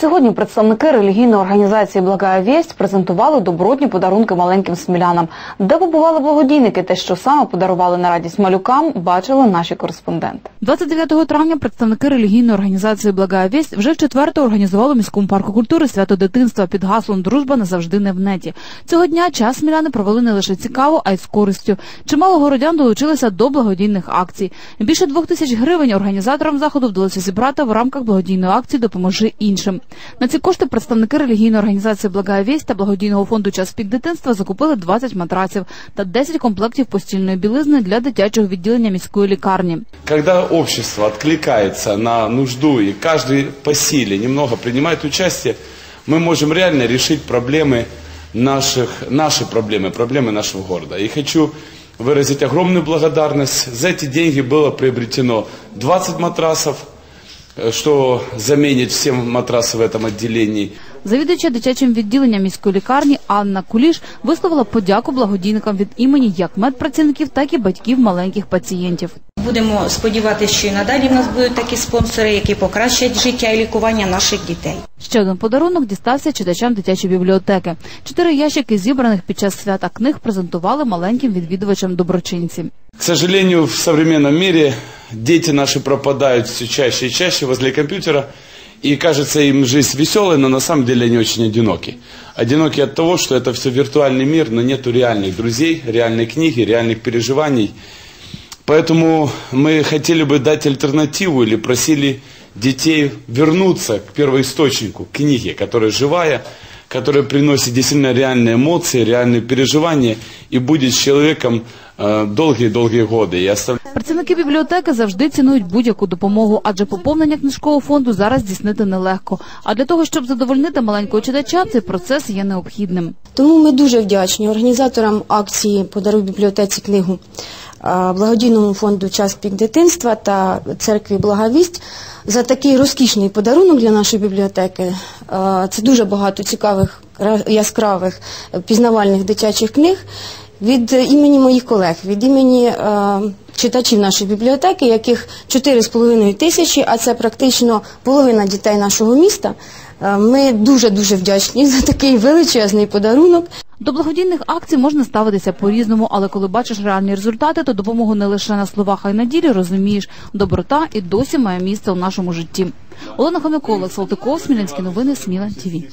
Сьогодні представники релігійної організації Благая Вість презентували добротні подарунки маленьким смілянам. Де побували благодійники, те, що саме подарували на радість малюкам, бачили наші кореспонденти. 29 травня представники релігійної організації Благая Вість вже вчетверте організували у міському парку культури свято дитинства під гаслом Дружба назавжди не в неті. Цього дня час сміляни провели не лише цікаво, а й з користю. Чимало городян долучилися до благодійних акцій. Більше двох тисяч гривень організаторам заходу вдалося зібрати в рамках благодійної акції Допоможи іншим. На ці кошти представники релігійної організації Благая Вість та благодійного фонду Час пік дитинства закупили 20 матраців та 10 комплектів постільної білизни для дитячого відділення міської лікарні. Когда общество откликается на нужду и каждый по силе немного принимает участие, мы можем реально решить проблемы наших, наши проблемы, проблемы нашего города. И хочу выразить огромную благодарность. За эти деньги было приобретено 20 матрасов, э, что заменит все матрасы в этом отделении. Завідувача дитячим відділенням міської лікарні Анна Куліш висловила подяку благодійникам від імені як медпрацівників, так і батьків маленьких пацієнтів. Будемо сподіватися, що і надалі в нас будуть такі спонсори, які покращать життя і лікування наших дітей. Ще один подарунок дістався читачам дитячої бібліотеки. Чотири ящики зібраних під час свята книг презентували маленьким відвідувачам доброчинці. К сожалению, в современном мире дети наши пропадают все чаще и чаще возле компьютера. И кажется им жизнь веселой, но на самом деле они очень одиноки. Одиноки от того, что это все виртуальный мир, но нету реальных друзей, реальной книги, реальных переживаний. Поэтому мы хотели бы дать альтернативу или просили детей вернуться к первоисточнику книги, которая живая, которая приносит действительно реальные эмоции, реальные переживания и будет с человеком э, долгие-долгие годы. И оставляет Працівники бібліотеки завжди цінують будь-яку допомогу, адже поповнення книжкового фонду зараз здійснити нелегко. А для того, щоб задовольнити маленького читача, цей процес є необхідним. Тому ми дуже вдячні організаторам акції Подаруй бібліотеці книгу а, благодійному фонду Час пік дитинства та церкві Благовість за такий розкішний подарунок для нашої бібліотеки. Це дуже багато цікавих, яскравих, е, пізнавальних дитячих книг. Від е, імені моїх колег, від імені е, читачів нашої бібліотеки, яких 4,5 тисячі, а це практично половина дітей нашого міста. Е, Ми дуже дуже вдячні за такий величезний подарунок. До благодійних акцій можна ставитися по-різному, але коли бачиш реальні результати, то допомогу не лише на словах, а й на ділі розумієш. Доброта і досі має місце у нашому житті. Олена Хомякова, Салтиков, Смілянські новини, Сміла ТІВІ.